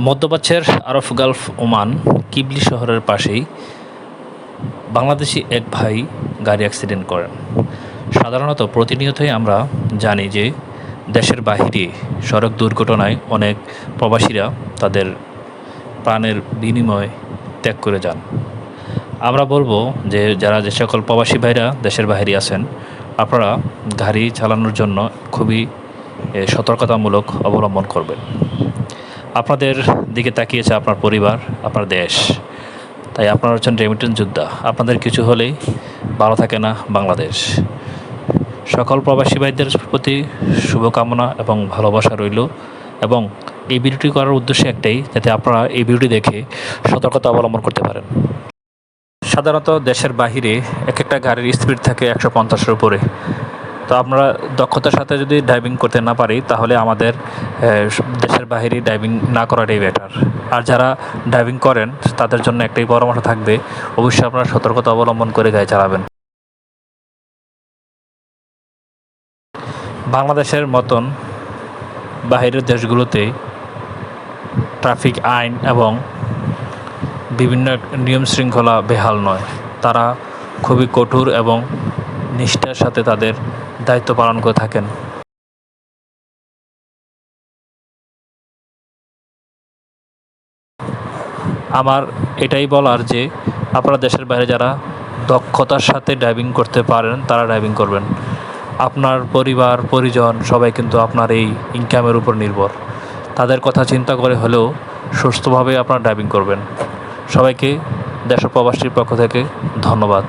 মধ্যপ্রাচ্যের আরফ Gulf Oman কিবলি শহরের পাশেই বাংলাদেশি এক ভাই গাড়ি অ্যাক্সিডেন্ট করেন। সাধারণত প্রতিনিয়তই আমরা জানি যে দেশের বাহিরে সড়ক দুর্ঘটনায় অনেক প্রবাসীরা তাদের প্রাণের বিনিময় ত্যাগ করে যান। আমরা বলব যে যারা যে সকল প্রবাসী ভাইরা দেশের বাইরে আছেন, আপনারা গাড়ি চালানোর জন্য খুবই সতর্কতামূলক অবলম্বন করবেন। আপনাদের দিকে তাকিয়েছে আপনার পরিবার, আপনার দেশ। তাই আপনারা হচ্ছেন রেমিটেন্স যোদ্ধা। আপনাদের কিছু হলেই ভালো থাকে না বাংলাদেশ। সকল প্রবাসী ভাইদের প্রতি শুভকামনা এবং ভালোবাসা রইল এবং এই ভিডিওটি করার উদ্দেশ্য একটাই, যাতে আপনারা এই ভিডিওটি দেখে সতর্কতা অবলম্বন করতে পারেন। সাধারণত দেশের বাহিরে এক একটা গাড়ির স্পিড থাকে একশো পঞ্চাশের উপরে। তো আমরা দক্ষতার সাথে যদি ড্রাইভিং করতে না পারি, তাহলে আমাদের দেশের বাহিরে ড্রাইভিং না করাটাই বেটার আর যারা ড্রাইভিং করেন, তাদের জন্য একটাই পরামর্শ থাকবে, অবশ্যই আপনারা সতর্কতা অবলম্বন করে গাড়ি চালাবেন। বাংলাদেশের মতন বাহিরের দেশগুলোতে ট্রাফিক আইন এবং বিভিন্ন নিয়ম শৃঙ্খলা বেহাল নয়। তারা খুবই কঠোর এবং নিষ্ঠার সাথে তাদের দায়িত্ব পালন করে থাকেন। আমার এটাই বলার যে, আপনারা দেশের বাইরে যারা দক্ষতার সাথে ড্রাইভিং করতে পারেন, তারা ড্রাইভিং করবেন। আপনার পরিবার, পরিজন, সবাই কিন্তু আপনার এই ইনকামের উপর নির্ভর। তাদের কথা চিন্তা করে হলেও সুস্থভাবে আপনারা ড্রাইভিং করবেন। সবাইকে দেশ প্রবাসীর পক্ষ থেকে ধন্যবাদ।